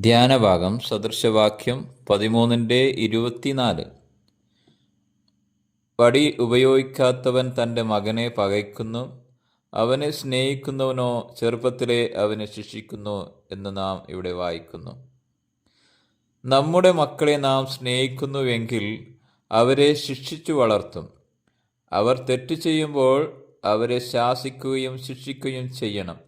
ധ്യാനഭാഗം സദൃശവാക്യം പതിമൂന്നിന്റെ ഇരുപത്തിനാല്. വടി ഉപയോഗിക്കാത്തവൻ തന്റെ മകനെ പകയ്ക്കുന്നു അവനെ സ്നേഹിക്കുന്നവനോ ചെറുപ്പത്തിലെ അവനെ ശിക്ഷിക്കുന്നു എന്ന് നാം ഇവിടെ വായിക്കുന്നു. നമ്മുടെ മക്കളെ നാം സ്നേഹിക്കുന്നുവെങ്കിൽ അവരെ ശിക്ഷിച്ചു വളർത്തും. അവർ തെറ്റ് ചെയ്യുമ്പോൾ അവരെ ശാസിക്കുകയും ശിക്ഷിക്കുകയും ചെയ്യണം.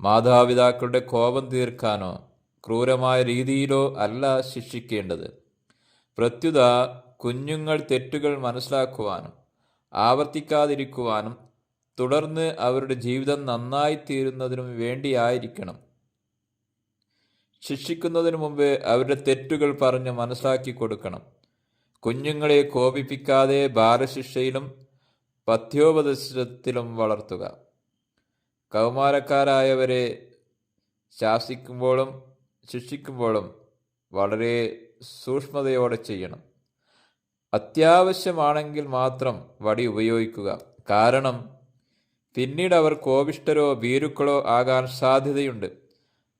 മാതാപിതാക്കളുടെ കോപം തീർക്കാനോ ക്രൂരമായ രീതിയിലോ അല്ല ശിക്ഷിക്കേണ്ടത്. പ്രത്യുത കുഞ്ഞുങ്ങൾ തെറ്റുകൾ മനസ്സിലാക്കുവാനും ആവർത്തിക്കാതിരിക്കുവാനും തുടർന്ന് അവരുടെ ജീവിതം നന്നായി തീരുന്നതിനും വേണ്ടിയായിരിക്കണം. ശിക്ഷിക്കുന്നതിന് മുമ്പ് അവരുടെ തെറ്റുകൾ പറഞ്ഞ് മനസ്സിലാക്കി കൊടുക്കണം. കുഞ്ഞുങ്ങളെ കോപിപ്പിക്കാതെ ബാലശിക്ഷയിലും പഥ്യോപദേശത്തിലും വളർത്തുക. കൗമാരക്കാരായവരെ ശാസിക്കുമ്പോഴും ശിക്ഷിക്കുമ്പോഴും വളരെ സൂക്ഷ്മതയോടെ ചെയ്യണം. അത്യാവശ്യമാണെങ്കിൽ മാത്രം വടി ഉപയോഗിക്കുക. കാരണം പിന്നീട് അവർ കോപിഷ്ടരോ ഭീരുക്കളോ ആകാൻ സാധ്യതയുണ്ട്.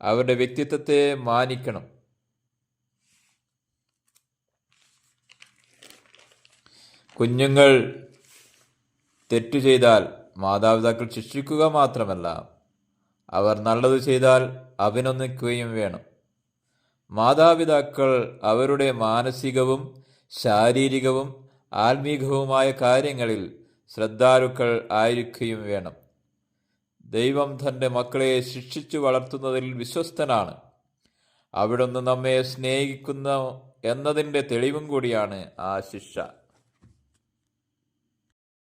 അവരുടെ വ്യക്തിത്വത്തെ മാനിക്കണം. കുഞ്ഞുങ്ങൾ തെറ്റു ചെയ്താൽ മാതാപിതാക്കൾ ശിക്ഷിക്കുക മാത്രമല്ല അവർ നല്ലത് ചെയ്താൽ അഭിനന്ദിക്കുകയും വേണം. മാതാപിതാക്കൾ അവരുടെ മാനസികവും ശാരീരികവും ആത്മീകവുമായ കാര്യങ്ങളിൽ ശ്രദ്ധാലുക്കൾ ആയിരിക്കുകയും വേണം. ദൈവം തന്റെ മക്കളെ ശിക്ഷിച്ചു വളർത്തുന്നതിൽ വിശ്വസ്തനാണ്. അവിടുന്ന് നമ്മെ സ്നേഹിക്കുന്ന എന്നതിന്റെ തെളിവും കൂടിയാണ് ആ ശിക്ഷ.